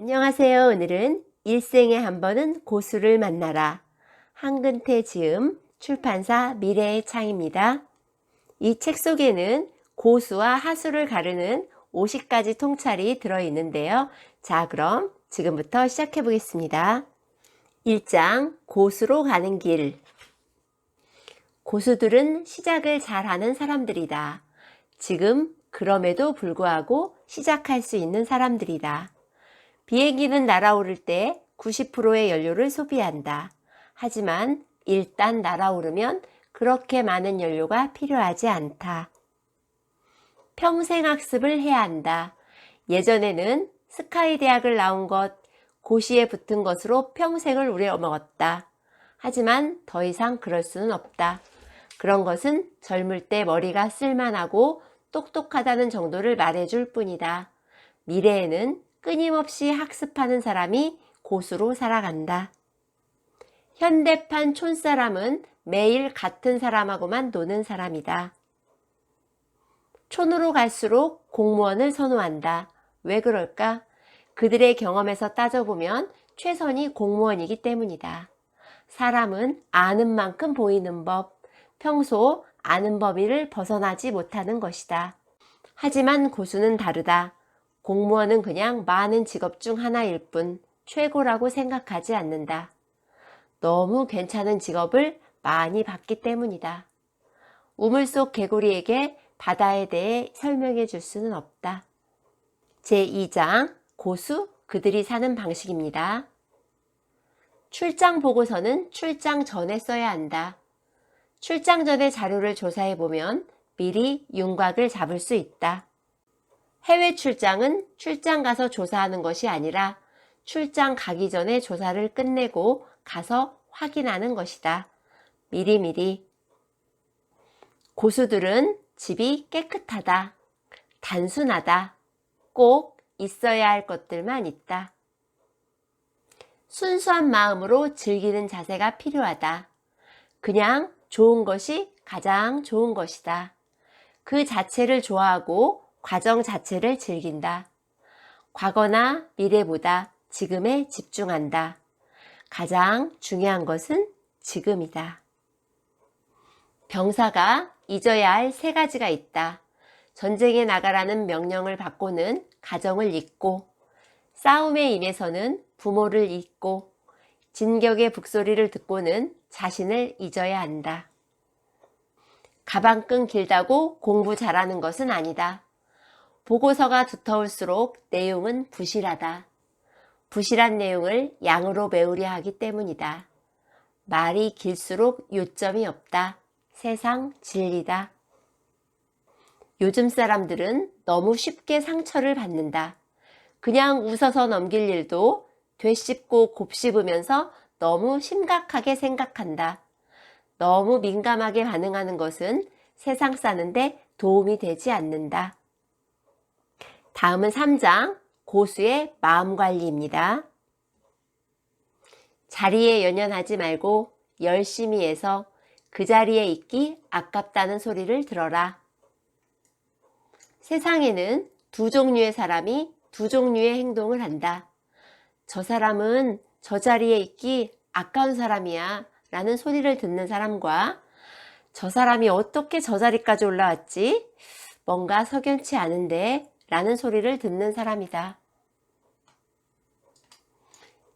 안녕하세요. 오늘은 일생에 한 번은 고수를 만나라. 한근태 지음 출판사 미래의 창입니다. 이 책 속에는 고수와 하수를 가르는 50가지 통찰이 들어있는데요. 자, 그럼 지금부터 시작해 보겠습니다. 1장 고수로 가는 길. 고수들은 시작을 잘하는 사람들이다. 지금 그럼에도 불구하고 시작할 수 있는 사람들이다. 비행기는 날아오를 때 90%의 연료를 소비한다. 하지만 일단 날아오르면 그렇게 많은 연료가 필요하지 않다. 평생 학습을 해야 한다. 예전에는 스카이 대학을 나온 것, 고시에 붙은 것으로 평생을 우려먹었다. 하지만 더 이상 그럴 수는 없다. 그런 것은 젊을 때 머리가 쓸만하고 똑똑하다는 정도를 말해줄 뿐이다. 미래에는 끊임없이 학습하는 사람이 고수로 살아간다. 현대판 촌사람은 매일 같은 사람하고만 노는 사람이다. 촌으로 갈수록 공무원을 선호한다. 왜 그럴까? 그들의 경험에서 따져보면 최선이 공무원이기 때문이다. 사람은 아는 만큼 보이는 법, 평소 아는 범위를 벗어나지 못하는 것이다. 하지만 고수는 다르다. 공무원은 그냥 많은 직업 중 하나일 뿐 최고라고 생각하지 않는다. 너무 괜찮은 직업을 많이 받기 때문이다. 우물 속 개구리에게 바다에 대해 설명해 줄 수는 없다. 제2장 고수 그들이 사는 방식입니다. 출장 보고서는 출장 전에 써야 한다. 출장 전에 자료를 조사해 보면 미리 윤곽을 잡을 수 있다. 해외 출장은 출장 가서 조사하는 것이 아니라 출장 가기 전에 조사를 끝내고 가서 확인하는 것이다. 미리미리. 고수들은 집이 깨끗하다. 단순하다. 꼭 있어야 할 것들만 있다. 순수한 마음으로 즐기는 자세가 필요하다. 그냥 좋은 것이 가장 좋은 것이다. 그 자체를 좋아하고 과정 자체를 즐긴다. 과거나 미래보다 지금에 집중한다. 가장 중요한 것은 지금이다. 병사가 잊어야 할 세 가지가 있다. 전쟁에 나가라는 명령을 받고는 가정을 잊고, 싸움에 임해서는 부모를 잊고, 진격의 북소리를 듣고는 자신을 잊어야 한다. 가방끈 길다고 공부 잘하는 것은 아니다. 보고서가 두터울수록 내용은 부실하다. 부실한 내용을 양으로 메우려 하기 때문이다. 말이 길수록 요점이 없다. 세상 진리다. 요즘 사람들은 너무 쉽게 상처를 받는다. 그냥 웃어서 넘길 일도 되씹고 곱씹으면서 너무 심각하게 생각한다. 너무 민감하게 반응하는 것은 세상 사는데 도움이 되지 않는다. 다음은 3장 고수의 마음 관리입니다. 자리에 연연하지 말고 열심히 해서 그 자리에 있기 아깝다는 소리를 들어라. 세상에는 두 종류의 사람이 두 종류의 행동을 한다. 저 사람은 저 자리에 있기 아까운 사람이야 라는 소리를 듣는 사람과 저 사람이 어떻게 저 자리까지 올라왔지? 뭔가 석연치 않은데 라는 소리를 듣는 사람이다.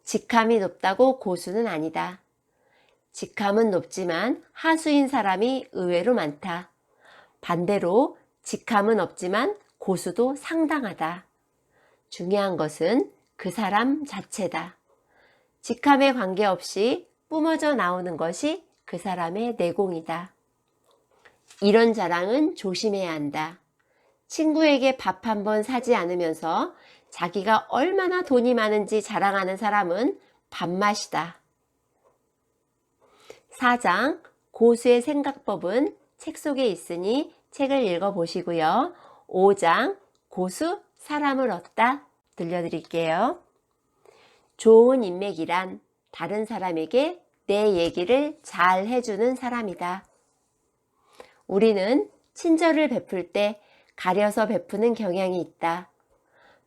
직함이 높다고 고수는 아니다. 직함은 높지만 하수인 사람이 의외로 많다. 반대로 직함은 없지만 고수도 상당하다. 중요한 것은 그 사람 자체다. 직함에 관계없이 뿜어져 나오는 것이 그 사람의 내공이다. 이런 자랑은 조심해야 한다. 친구에게 밥 한 번 사지 않으면서 자기가 얼마나 돈이 많은지 자랑하는 사람은 밥맛이다. 4장 고수의 생각법은 책 속에 있으니 책을 읽어보시고요. 5장 고수 사람을 얻다 들려드릴게요. 좋은 인맥이란 다른 사람에게 내 얘기를 잘 해주는 사람이다. 우리는 친절을 베풀 때 가려서 베푸는 경향이 있다.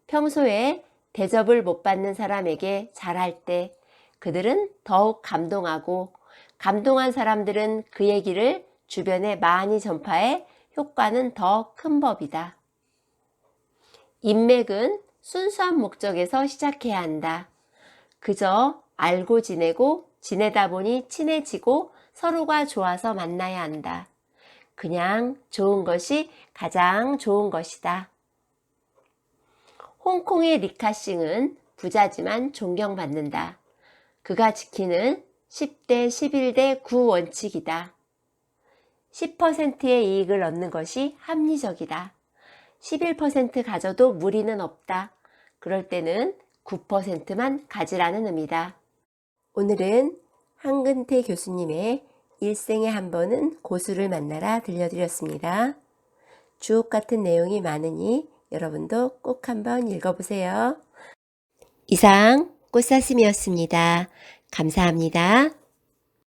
평소에 대접을 못 받는 사람에게 잘할 때 그들은 더욱 감동하고 감동한 사람들은 그 얘기를 주변에 많이 전파해 효과는 더 큰 법이다. 인맥은 순수한 목적에서 시작해야 한다. 그저 알고 지내고 지내다 보니 친해지고 서로가 좋아서 만나야 한다. 그냥 좋은 것이 가장 좋은 것이다. 홍콩의 리카싱은 부자지만 존경받는다. 그가 지키는 10대 11대 9 원칙이다. 10%의 이익을 얻는 것이 합리적이다. 11% 가져도 무리는 없다. 그럴 때는 9%만 가지라는 의미다. 오늘은 한근태 교수님의 일생에 한 번은 고수를 만나라 들려드렸습니다. 주옥 같은 내용이 많으니 여러분도 꼭 한번 읽어보세요. 이상 꽃사슴이었습니다. 감사합니다.